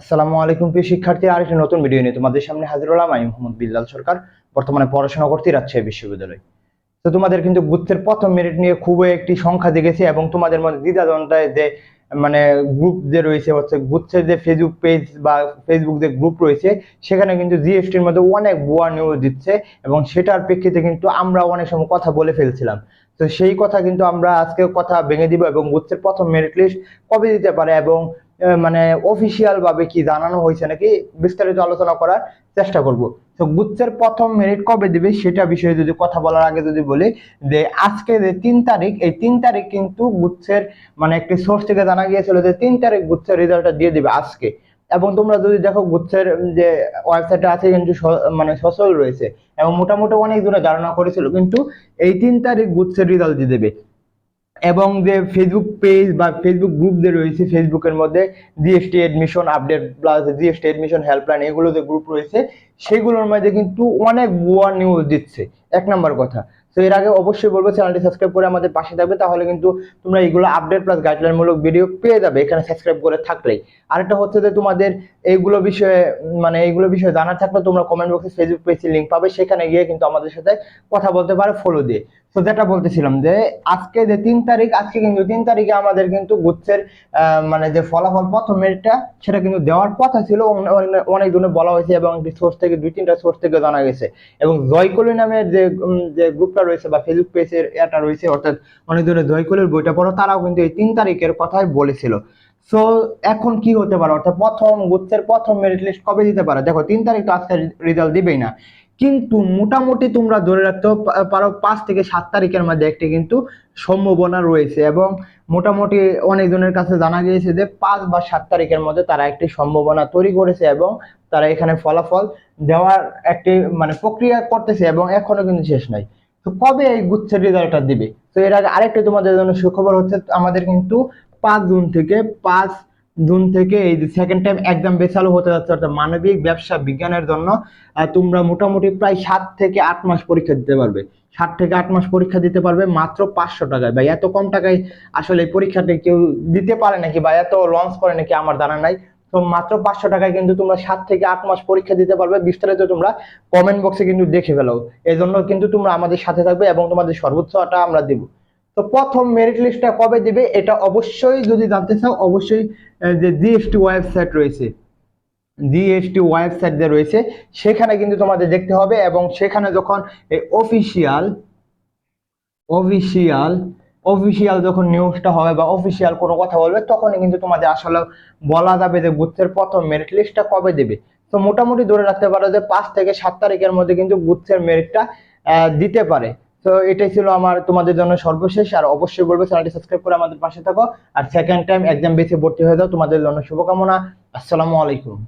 আসসালামু আলাইকুম প্রিয় শিক্ষার্থী আর একটি নতুন ভিডিও নিয়ে তোমাদের সামনে হাজির হলাম। আমি মোহাম্মদ বিল্লাল সরকার, বর্তমানে পড়াশোনা করতে রাজশাহী বিশ্ববিদ্যালয়। তো তোমাদের কিন্তু গুচ্ছের প্রথম মেরিট নিয়ে খুবই একটি সংখ্যা দেখেছি এবং তোমাদের মধ্যে দ্বিধাদ্বন্দ্বায় যে মানে গ্রুপ যে রয়েছে, হচ্ছে গুচ্ছের যে ফেসবুক পেজ বা ফেসবুক যে গ্রুপ রয়েছে, সেখানে কিন্তু জিএসটির মধ্যে অনেক ভুয়া নিউজ দিচ্ছে এবং সেটার প্রেক্ষিতে কিন্তু আমরা অনেক সময় কথা বলে ফেলছিলাম। তো সেই কথা কিন্তু আমরা আজকে কথা ভেঙে দিব এবং গুচ্ছের প্রথম মেরিট লিস্ট কবে দিতে পারে এবং মানে অফিসিয়াল ভাবে কি জানানো হয়েছে নাকি বিস্তারিত আলোচনা করার চেষ্টা করব। তো গুচ্ছের প্রথম মেরিট কবে দিবে সেটা বিষয়ে যদি কথা বলার আগে যদি বলি যে আজকে যে তিন তারিখ, এই তিন তারিখ কিন্তু গুচ্ছের মানে একটি সোর্স থেকে জানা গিয়েছিল যে তিন তারিখ গুচ্ছের রেজাল্টটা দিয়ে দিবে আজকে। এবং তোমরা যদি দেখো গুচ্ছের যে ওয়েবসাইটটা আছে কিন্তু মানে সচল রয়েছে এবং মোটামুটি অনেক দূরে ধারণা করেছিল কিন্তু এই তিন তারিখ গুচ্ছের রেজাল্ট দিয়ে দেবে। এবং যে ফেসবুক পেজ বা ফেসবুক গ্রুপ যে রয়েছে ফেসবুকের মধ্যে GST admission update plus GST admission helpline এগুলো যে গ্রুপ রয়েছে, সেগুলোর মধ্যে কিন্তু অনেক ভুয়া নিউজ দিচ্ছে। এক নম্বর কথা। তো এর আগে অবশ্যই বলব, চ্যানেলটি সাবস্ক্রাইব করে আমাদের পাশে থাকবে তাহলে কিন্তু তোমরা এগুলো আপডেট প্লাস গাইডলাইন মূলক ভিডিও পেয়ে যাবে এখানে সাবস্ক্রাইব করে থাকলেই। আরেকটা হচ্ছে যে তোমাদের এইগুলো বিষয়ে মানে এইগুলো বিষয়ে জানার থাকলে তোমরা কমেন্ট বক্সে ফেসবুক পেজের লিঙ্ক পাবে, সেখানে গিয়ে কিন্তু আমাদের সাথে কথা বলতে পারো ফলো দিয়ে। তো যেটা বলতেছিলাম যে আজকে যে তিন তারিখ, আজকে কিন্তু তিন তারিখে আমাদের কিন্তু গুচ্ছের মানে যে ফলাফল প্রথম মেরিটটা সেটা কিন্তু দেওয়ার কথা ছিল, অনে- অনে- অনেক দিনে বলা হয়েছে এবং সোর্স থেকে দুই তিনটা সোর্স থেকে জানা গেছে। এবং জয়কলি নামের যে গ্রুপটা রয়েছে বা ফেসবুক পেজের এটা রয়েছে, অর্থাৎ অনেক দিনে জয়কলির বইটা পড়ো, তারাও কিন্তু এই তিন তারিখের কথাই বলেছিল। সো এখন কি হতে পারে? অর্থাৎ প্রথম গুচ্ছের প্রথম মেরিট লিস্ট কবে দিতে পারে? দেখো, তিন তারিখ তো আজকে রেজাল্ট দিবেই না। কিন্তু মোটামুটি তোমরা ধরে রাখতে পারো, পাঁচ থেকে সাত তারিখের মধ্যে একটি কিন্তু সম্ভাবনা রয়েছে এবং মোটামুটি অনেকজনের কাছে জানা গিয়েছে যে পাঁচ বা সাত তারিখের মধ্যে তারা একটি সম্ভাবনা তৈরি করেছে এবং তারা এখানে ফলাফল দেওয়ার একটি মানে প্রক্রিয়া করতেছে এবং এখনও কিন্তু শেষ নাই। তো কবে এই গুচ্ছের রেজাল্টটা দিবে? তো এর আগে আরেকটি তোমাদের জন্য সুখবর হচ্ছে, আমাদের কিন্তু পাঁচ জুন থেকে, পাঁচ জুন থেকে এই যে সেকেন্ড টাইম এক্সাম বেচালু হতে যাচ্ছে, অর্থাৎ মানবিক ব্যবসা বিজ্ঞানের জন্য তোমরা মোটামুটি প্রায় সাত থেকে আট মাস পরীক্ষা দিতে পারবে। সাত থেকে আট মাস পরীক্ষা দিতে পারবে মাত্র পাঁচশো টাকায়। বা এত কম টাকায় আসলে এই পরীক্ষাটা কেউ দিতে পারে নাকি বা এত লঞ্চ করে নাকি আমার জানা নাই। তো মাত্র পাঁচশো টাকায় কিন্তু তোমরা সাত থেকে আট মাস পরীক্ষা দিতে পারবে। বিস্তারিত তোমরা কমেন্ট বক্সে কিন্তু দেখে ফেলো। এই জন্য কিন্তু তোমরা আমাদের সাথে থাকবে এবং তোমাদের সর্বোচ্চটা আমরা দিব। তো প্রথম মেরিট লিস্টটা কবে দিবে? এটা অবশ্যই যদি জানতে চাও, অবশ্যই যে জিএসটি ওয়েবসাইট রয়েছে। জিএসটি ওয়েবসাইট যে রয়েছে, সেখানে কিন্তু তোমাদের দেখতে হবে এবং সেখানে যখন এই অফিসিয়াল অফিসিয়াল অফিসিয়াল যখন নিউজটা হবে বা অফিসিয়াল কোনো কথা বলবে, তখনই কিন্তু তোমাদের আসলে বলা যাবে যে গুচ্ছের প্রথম মেরিট লিস্টটা কবে দেবে। তো মোটামুটি ধরে রাখতে পারো যে পাঁচ থেকে সাত তারিখের মধ্যে কিন্তু গুচ্ছের মেরিটটা দিতে পারে। তো এটাই ছিল আমার তোমাদের জন্য সর্বশেষ, আর অবশ্যই বলব চ্যানেলটি সাবস্ক্রাইব করে আমাদের পাশে থাকো। আর সেকেন্ড টাইম এক্সাম বেসে ভর্তি হয়ে যাও, তোমাদের জন্য শুভকামনা। আসসালামু আলাইকুম।